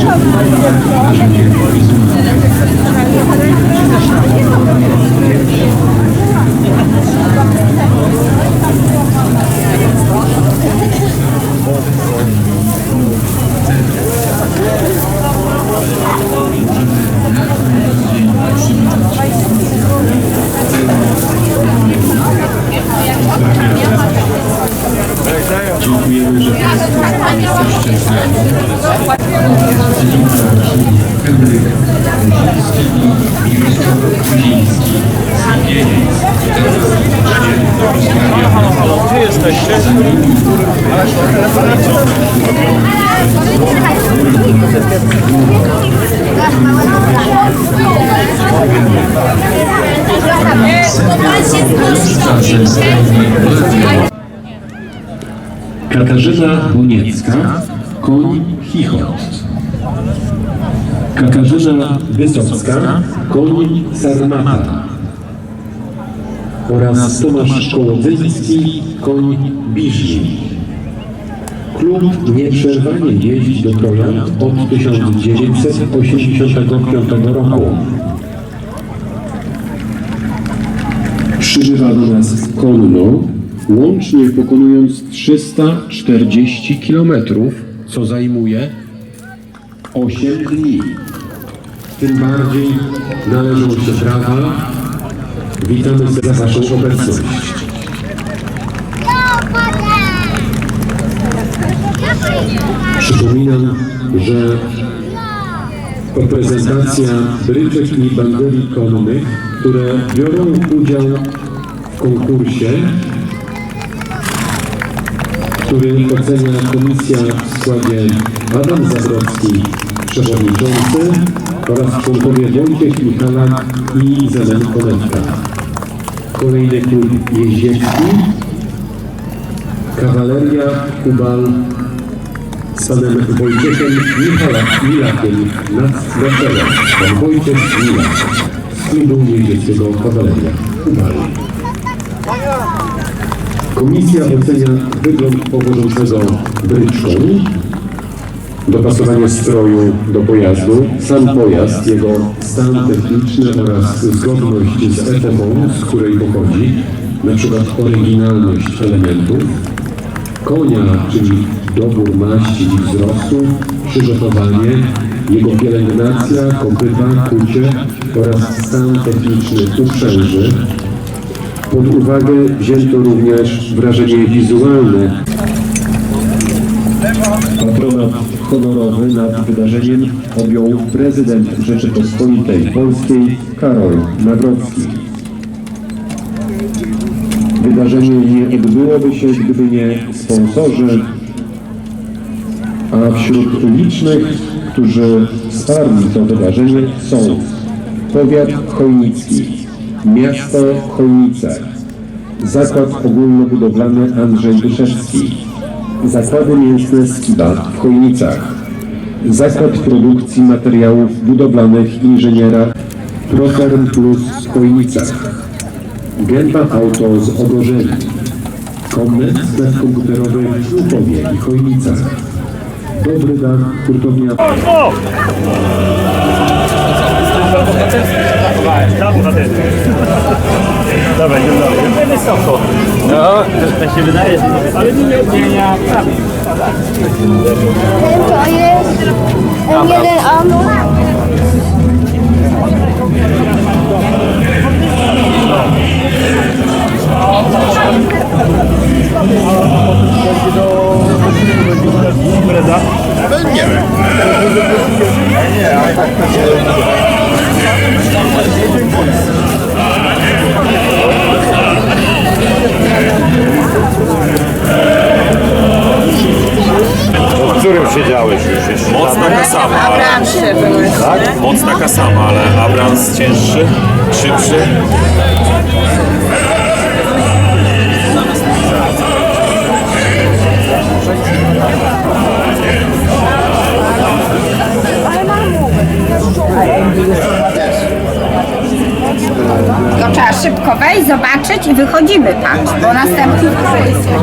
Thank you. Katarzyna Boniecka, koń chichot. Katarzyna Wysocka, koń sarmata. Oraz Tomasz Kołodzyński, koń biżni. Klub nieprzerwanie jeździ do Trojan od 1985 roku. Przybywa do nas konno, łącznie pokonując 340 km, co zajmuje 8 dni. Tym bardziej należą się brawa. Witamy za Waszą obecność. Przypominam, że to prezentacja bryczek i bandoli konnych, które biorą udział w konkursie, który ocenia komisja w składzie Adam Zabrocki, przewodniczący oraz członkowie Wojciech Michalak i Zelen Konewka. Kolejny klub jeździecki, kawaleria Kubal z panem Wojciechem Michalak, Milakiem na, na. Pan Wojciech Milak z klubu jeździeckiego kawaleria Kubal. Komisja ocenia wygląd powożącego bryczką, dopasowanie stroju do pojazdu, sam pojazd, jego stan techniczny oraz zgodność z epoką, z której pochodzi, przykład oryginalność elementów, konia, czyli dobór maści i wzrostu, przygotowanie, jego pielęgnacja, kopyta, kucie oraz stan techniczny uprzęży, pod uwagę wzięto również wrażenie wizualne. Patronat honorowy nad wydarzeniem objął prezydent Rzeczypospolitej Polskiej Karol Nawrocki. Wydarzenie nie odbyłoby się, gdyby nie sponsorzy, a wśród licznych, którzy wsparli to wydarzenie są Powiat Chojnicki, Miasto Chojnice, Zakład Ogólnobudowlany Andrzej Duszewski, Zakłady Mięsne Skiba w Chojnicach, Zakład Produkcji Materiałów Budowlanych Inżyniera Proferm Plus w Chojnicach, Gęba Auto z Ogorzeli, Komnet Sklep Komputerowy w Łukowie i Chojnicach, Dobry Dach Hurtownia Dawaj, idziemy dalej. Będę wysoko. No, tak się wydaje, ale nie odmienia prawie. Ten to jest M1A. Breda. W którym siedziałeś już jeszcze? Mocna kasama, ale, Abrams się były. tak? Mocna kasama, ale Abrams cięższy, szybszy. To trzeba szybko wejść, zobaczyć i wychodzimy tam, bo następny ma Krzysiu.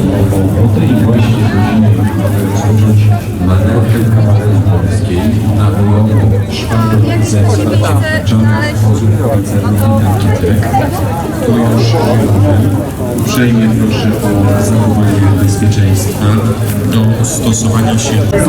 14. O tej właśnie godzinie mamy rozpocząć manewry kawalerii polskiej na bojowo szwadron zestaw czarnych wozów pancernych Tankitrek. To już. Uprzejmie proszę o zachowanie bezpieczeństwa do stosowania się gdzie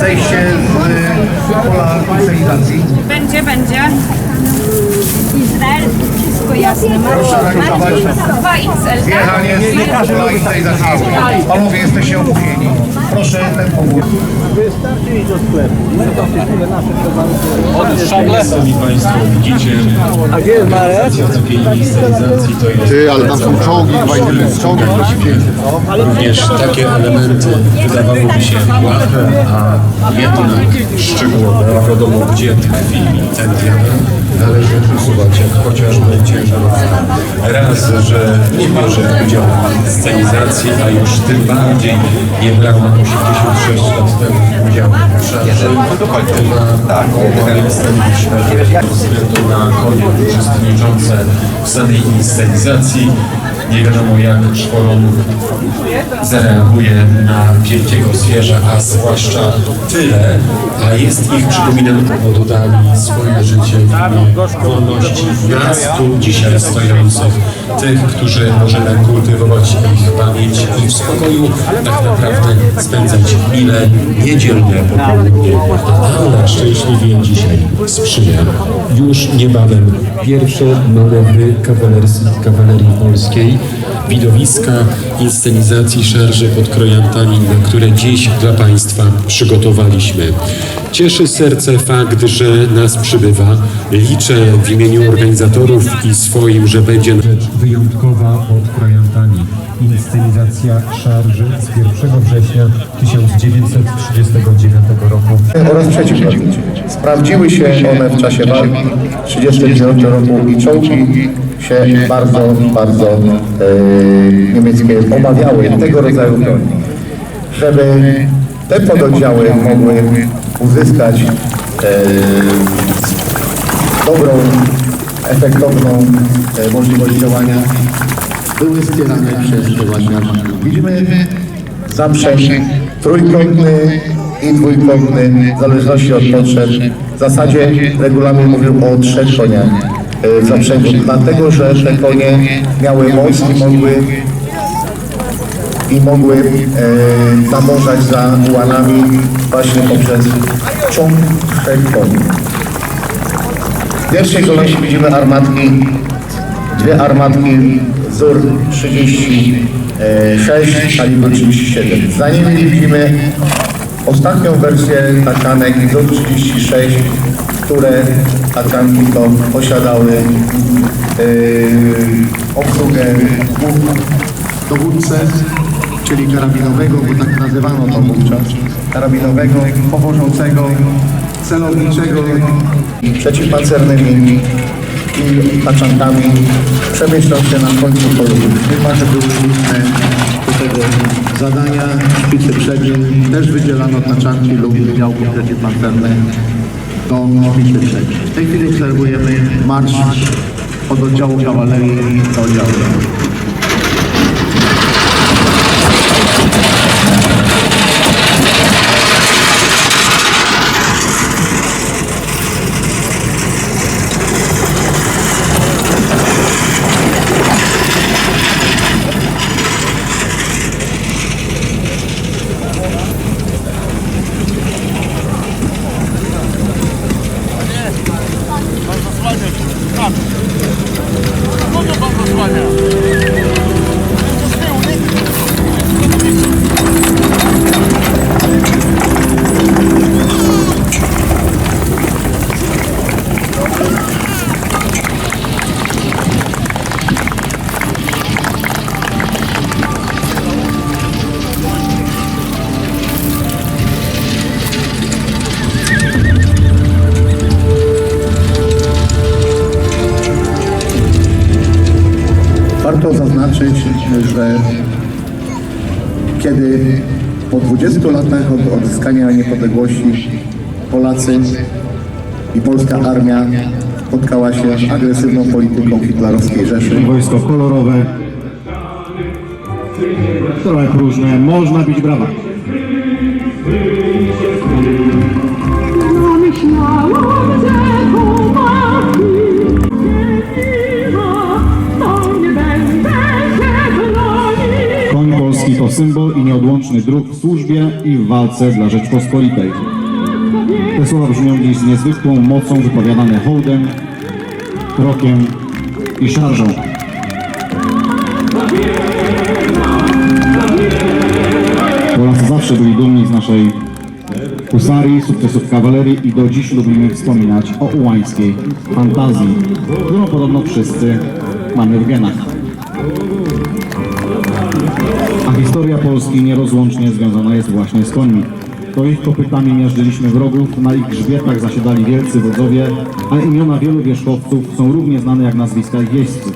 zejście z e, pola insenizacji. Będzie, będzie. Jasne. Dwa zjechanie z pola insenizacji. Panowie, jesteście opóźnieni. Proszę ten powód. Sami Państwo widzicie, a gdzie jest Marek? to Ty, ale tam są czołgi, czołgi również takie elementy wydawałoby się błahe, a jednak szczegółowe. Wiadomo gdzie tkwi ten diament. Należy usuwać jak chociażby ciężarówka. Raz, że nie bierze udziału w scenizacji, a już tym bardziej nie brała 86 lat temu udziału w szarze. Dwa, oboje sceniczne ze względu na konie uczestniczące w samej inscenizacji. Nie wiadomo jak czworon zareaguje na wielkiego zwierza, a zwłaszcza tyle, a jest ich, przypominam, oddali swoje życie w wolności. Nas tu dzisiaj stojących, tych, którzy możemy kultywować ich pamięć i w spokoju tak naprawdę spędzać mile niedzielne popołudnie, ale szczęśliwie dzisiaj sprzyja już niebawem pierwsze manewry kawalerii polskiej, widowiska inscenizacji szarży pod Krojantami, na które dziś dla Państwa przygotowaliśmy. Cieszy serce fakt, że nas przybywa. Liczę w imieniu organizatorów i swoim, że będzie rzecz wyjątkowa pod Krojantami. Inscenizacja szarży z 1 września 1939 roku. oraz przeciwlotnicze. Sprawdziły się one w czasie walki 1939 roku i czołgi się bardzo, bardzo e, niemieckie obawiały tego rodzaju broni. Żeby te pododdziały mogły uzyskać e, dobrą, efektowną e, możliwość działania, były wspierane przez armaty. Widzimy zaprzęg trójkątny i dwójkątny, w zależności od potrzeb. W zasadzie regulamin mówił o trzech koniach e, zaprzęgu, dlatego że te konie miały moc i mogły i mogły e, nadążać za ułanami właśnie poprzez ciąg trzech koni. W pierwszej kolejności widzimy armatki, dwie armatki wzór 36, kalibru 37. Za nimi widzimy ostatnią wersję taczanek wzór 36, które taczanki to posiadały e, obsługę dowódcę, czyli karabinowego, bo tak nazywano to wówczas, karabinowego, powożącego, celowniczego, przeciwpancernymi i taczankami przemieszczał się na końcu polu. Że były różne do tego zadania, szpicy przedniej, też wydzielano taczanki lub działki przeciwpancerne do szpicy przedniej. W tej chwili obserwujemy marsz od oddziału kawalerii do oddziału. 20 latach od odzyskania niepodległości Polacy i polska armia spotkała się z agresywną polityką hitlerowskiej Rzeszy. Wojsko kolorowe, trochę próżne, można bić brawa. Myślałam, że symbol i nieodłączny druk w służbie i w walce dla Rzeczpospolitej. Te słowa brzmią dziś z niezwykłą mocą wypowiadane hołdem, krokiem i szarżą. Polacy zawsze byli dumni z naszej husarii, sukcesów kawalerii i do dziś lubimy wspominać o ułańskiej fantazji, którą podobno wszyscy mamy w genach. Historia Polski nierozłącznie związana jest właśnie z końmi. To ich kopytami miażdżyliśmy wrogów, na ich grzbietach zasiadali wielcy wodzowie, a imiona wielu wierzchowców są równie znane jak nazwiska ich jeźdźców.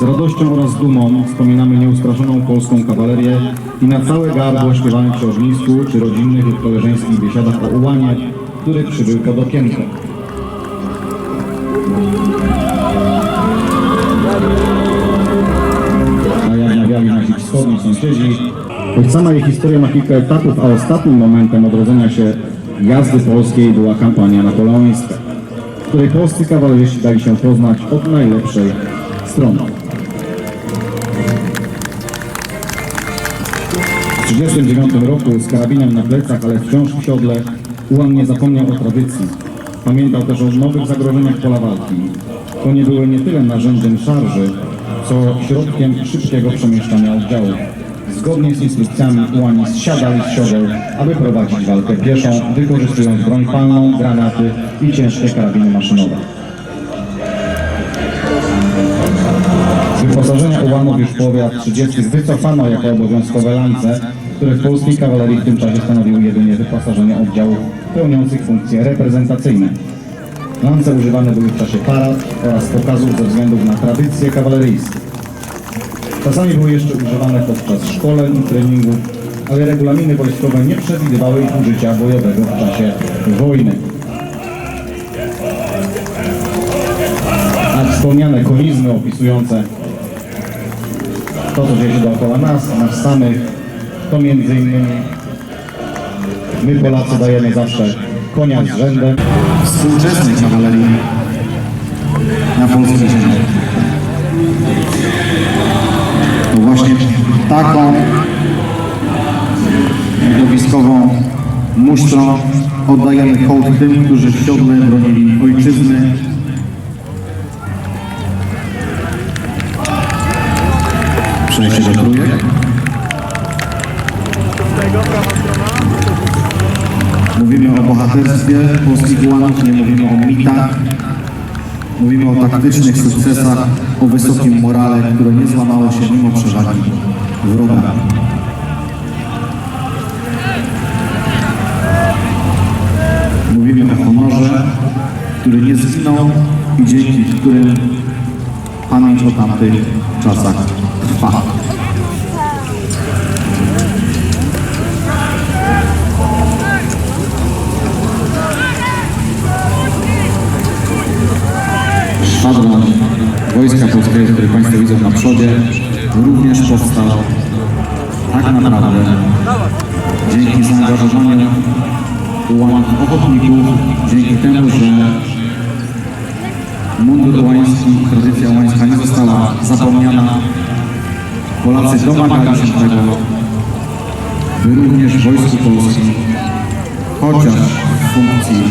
Z radością oraz dumą wspominamy nieustraszoną polską kawalerię i na całe gardło śpiewamy przy ognisku czy rodzinnych lub koleżeńskich biesiadach o ułanie, który przybył pod okienko. Sąsiedzi, choć sama jej historia ma kilka etapów, a ostatnim momentem odrodzenia się jazdy polskiej była kampania napoleońska, w której polscy kawaleryści dali się poznać od najlepszej strony. W 1939 roku z karabinem na plecach, ale wciąż w siodle, Ułan nie zapomniał o tradycji. Pamiętał też o nowych zagrożeniach pola walki. Konie były nie tyle narzędziem szarży, co środkiem szybkiego przemieszczania oddziałów. Zgodnie z instrukcjami ułani zsiadali z siodeł, aby prowadzić walkę pieszą, wykorzystując broń palną, granaty i ciężkie karabiny maszynowe. Z wyposażenia ułanów już w połowie lat 30. wycofano jako obowiązkowe lance, które w polskiej kawalerii w tym czasie stanowiły jedynie wyposażenie oddziałów pełniących funkcje reprezentacyjne. Lance używane były w czasie parad oraz pokazów ze względów na tradycje kawaleryjskie. Czasami były jeszcze używane podczas szkoleń i treningów, ale regulaminy wojskowe nie przewidywały ich użycia bojowego w czasie wojny. wspomniane konizmy opisujące to, co dzieje się dookoła nas, nas samych, to między innymi my Polacy dajemy zawsze konia z rzędem. współczesnej kawalerii na polskiej ziemi. Taką widowiskową musztrą oddajemy hołd tym, którzy w siodle bronili ojczyzny. Przejście do trójek. Mówimy o bohaterstwie polskich ułanów, nie mówimy o mitach. Mówimy o taktycznych sukcesach, o wysokim morale, które nie złamało się mimo przewagi wroga. Mówimy o honorze, który nie zginął i dzięki którym pamięć o tamtych czasach trwa. szwadron Wojska Polskiego, który Państwo widzą na przodzie, również powstał tak naprawdę dzięki zaangażowaniu ochotników, dzięki temu, że mundur ułański, tradycja ułańska nie została zapomniana. Polacy domagali się tego, by również w Wojsku Polskim, chociaż w funkcji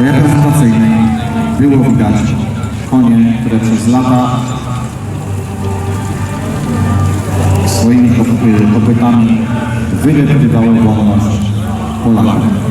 reprezentacyjnej, było widać konie, które przez lata kopytami wydeptywały wolność Polaków.